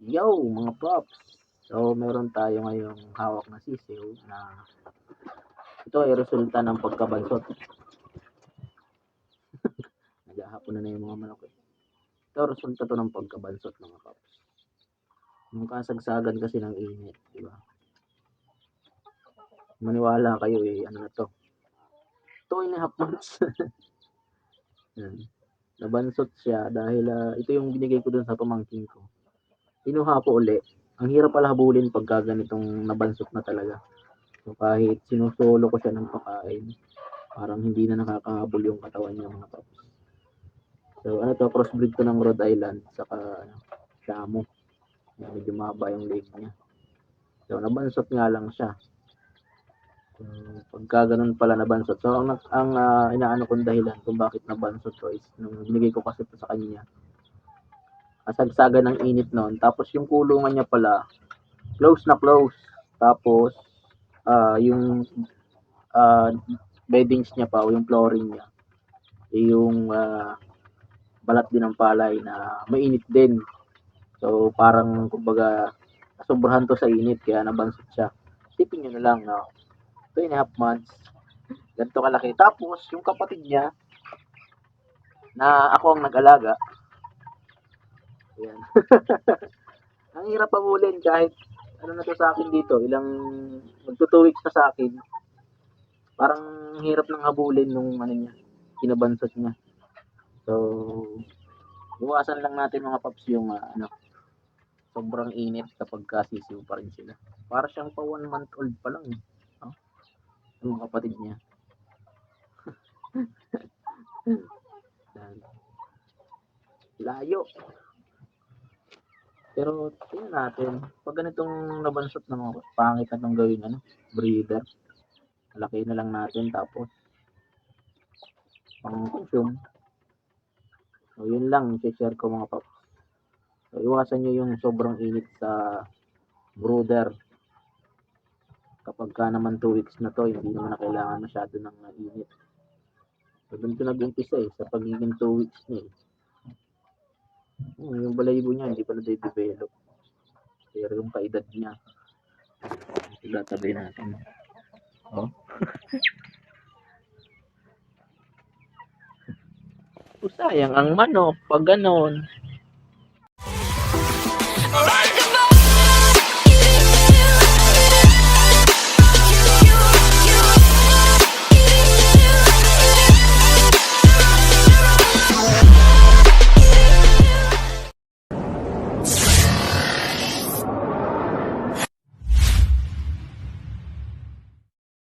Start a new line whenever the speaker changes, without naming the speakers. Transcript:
Yo, mga props. So, meron tayo ngayong hawak na sisiw na ito ay resulta ng pagkabansot. Naghahapon na na yung mga manok eh. Ito, resulta to ng pagkabansot mga props. Yung kasagsagan kasi ng init, di ba? Maniwala kayo eh, ano na to. Two and a half months. Nabansot siya dahil ah, ito yung binigay ko dun sa pamangkin ko. Kinuha ko uli. Ang hirap pala habulin pagka ganitong nabansot na talaga. So kahit sinusolo ko siya ng pakain, parang hindi na nakakahabol yung katawan niya mga paps. So ano to, crossbreed to ng Rhode Island saka ano, Shamo. Medyo mahaba yung leg niya. So nabansot nga lang siya. So, pagka ganun pala nabansot. So ang, ang ah, inaano kong dahilan kung bakit nabansot to is nung binigay ko kasi sa kanya kasagsagan ng init noon. Tapos yung kulungan niya pala, close na close. Tapos, ah yung ah, beddings niya pa, o yung flooring niya, eh, yung ah, balat din ng palay na mainit din. So, parang, kumbaga, sobrahan to sa init, kaya nabansot siya. Isipin nyo na lang, no? Two and a half months. Ganito kalaki. Tapos, yung kapatid niya, na ako ang nag-alaga, Ayan. Ang hirap pabulin kahit ano na to sa akin dito, ilang magto weeks na sa akin. Parang hirap nang habulin nung ano niya, kinabansot niya. So, iwasan lang natin mga paps yung ah, ano, sobrang init kapag kasisiw pa rin sila. Para siyang pa one month old pa lang. eh. Oh, yung kapatid niya. Layo. Pero tingnan natin, pag ganitong nabansot na mga pangit na gawin ano, breeder. Laki na lang natin tapos pang consume. So yun lang, i-share ko mga paps. So iwasan nyo yung sobrang init sa brooder. Kapag ka naman 2 weeks na to, hindi naman na kailangan masyado ng init. So doon ko nag-umpisa eh, sa pagiging 2 weeks niya eh. Hmm, yung balayibo niya, hindi pa na-develop. Pero yung kaedad niya, tatabi natin. Oh. Sayang ang manok pag ganon. Alright!